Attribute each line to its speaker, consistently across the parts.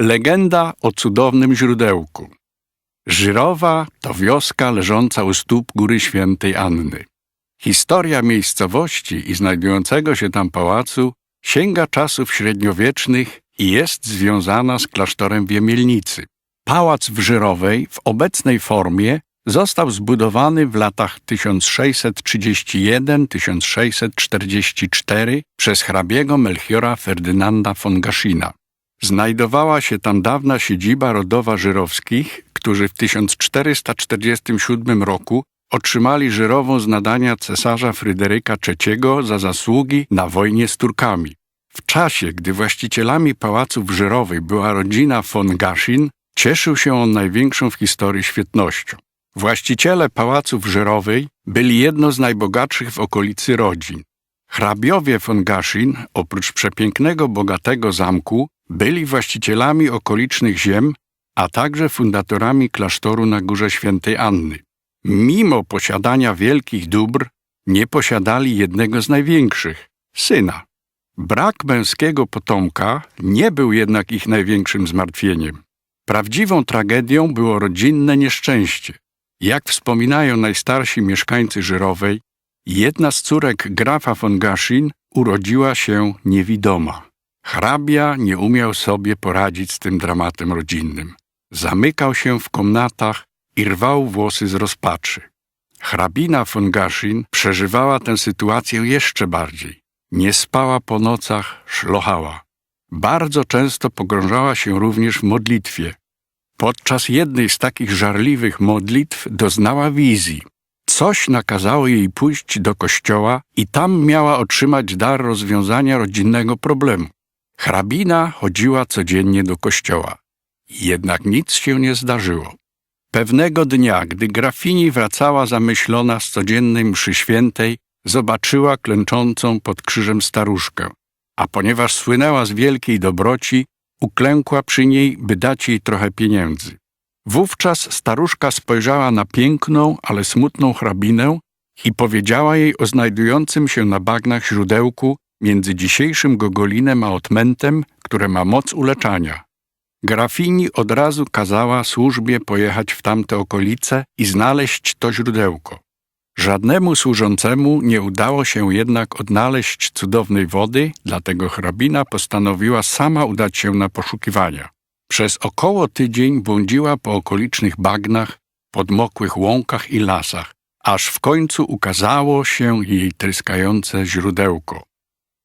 Speaker 1: Legenda o cudownym źródełku. Żyrowa to wioska leżąca u stóp Góry Świętej Anny. Historia miejscowości i znajdującego się tam pałacu sięga czasów średniowiecznych i jest związana z klasztorem w. Pałac w Żyrowej w obecnej formie został zbudowany w latach 1661-1644 przez hrabiego Melchiora Ferdynanda von Gaszina. Znajdowała się tam dawna siedziba rodowa Żyrowskich, którzy w 1447 roku otrzymali Żyrową z nadania cesarza Fryderyka III za zasługi na wojnie z Turkami. W czasie, gdy właścicielami pałacu w Żyrowej była rodzina von Gaszin, cieszył się on największą w historii świetnością. Właściciele pałacu w Żyrowej byli jedno z najbogatszych w okolicy rodzin. Hrabiowie von Gaszin, oprócz przepięknego, bogatego zamku, byli właścicielami okolicznych ziem, a także fundatorami klasztoru na Górze Świętej Anny. Mimo posiadania wielkich dóbr, nie posiadali jednego z największych syna. Brak męskiego potomka nie był jednak ich największym zmartwieniem. Prawdziwą tragedią było rodzinne nieszczęście. Jak wspominają najstarsi mieszkańcy Żyrowej, jedna z córek grafa von Gaszin urodziła się niewidoma. Hrabia nie umiał sobie poradzić z tym dramatem rodzinnym. Zamykał się w komnatach i rwał włosy z rozpaczy. Hrabina von Gaszin przeżywała tę sytuację jeszcze bardziej. Nie spała po nocach, szlochała. Bardzo często pogrążała się również w modlitwie. Podczas jednej z takich żarliwych modlitw doznała wizji. Coś nakazało jej pójść do kościoła i tam miała otrzymać dar rozwiązania rodzinnego problemu. Hrabina chodziła codziennie do kościoła. Jednak nic się nie zdarzyło. Pewnego dnia, gdy grafini wracała zamyślona z codziennej mszy świętej, zobaczyła klęczącą pod krzyżem staruszkę, a ponieważ słynęła z wielkiej dobroci, uklękła przy niej, by dać jej trochę pieniędzy. Wówczas staruszka spojrzała na piękną, ale smutną hrabinę i powiedziała jej o znajdującym się na bagnach źródełku między dzisiejszym Gogolinem a Otmentem, które ma moc uleczania. Grafini od razu kazała służbie pojechać w tamte okolice i znaleźć to źródełko. Żadnemu służącemu nie udało się jednak odnaleźć cudownej wody, dlatego hrabina postanowiła sama udać się na poszukiwania. Przez około tydzień błądziła po okolicznych bagnach, podmokłych łąkach i lasach, aż w końcu ukazało się jej tryskające źródełko.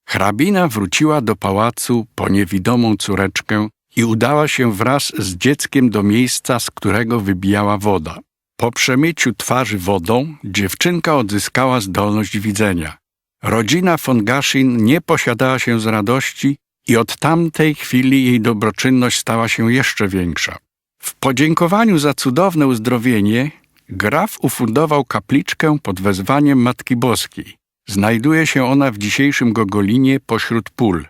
Speaker 1: Hrabina wróciła do pałacu po niewidomą córeczkę i udała się wraz z dzieckiem do miejsca, z którego wybijała woda. Po przemyciu twarzy wodą dziewczynka odzyskała zdolność widzenia. Rodzina von Gaszin nie posiadała się z radości i od tamtej chwili jej dobroczynność stała się jeszcze większa. W podziękowaniu za cudowne uzdrowienie graf ufundował kapliczkę pod wezwaniem Matki Boskiej. Znajduje się ona w dzisiejszym Gogolinie pośród pól.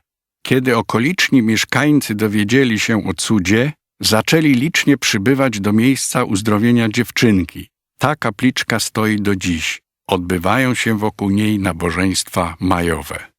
Speaker 1: Kiedy okoliczni mieszkańcy dowiedzieli się o cudzie, zaczęli licznie przybywać do miejsca uzdrowienia dziewczynki. Ta kapliczka stoi do dziś. Odbywają się wokół niej nabożeństwa majowe.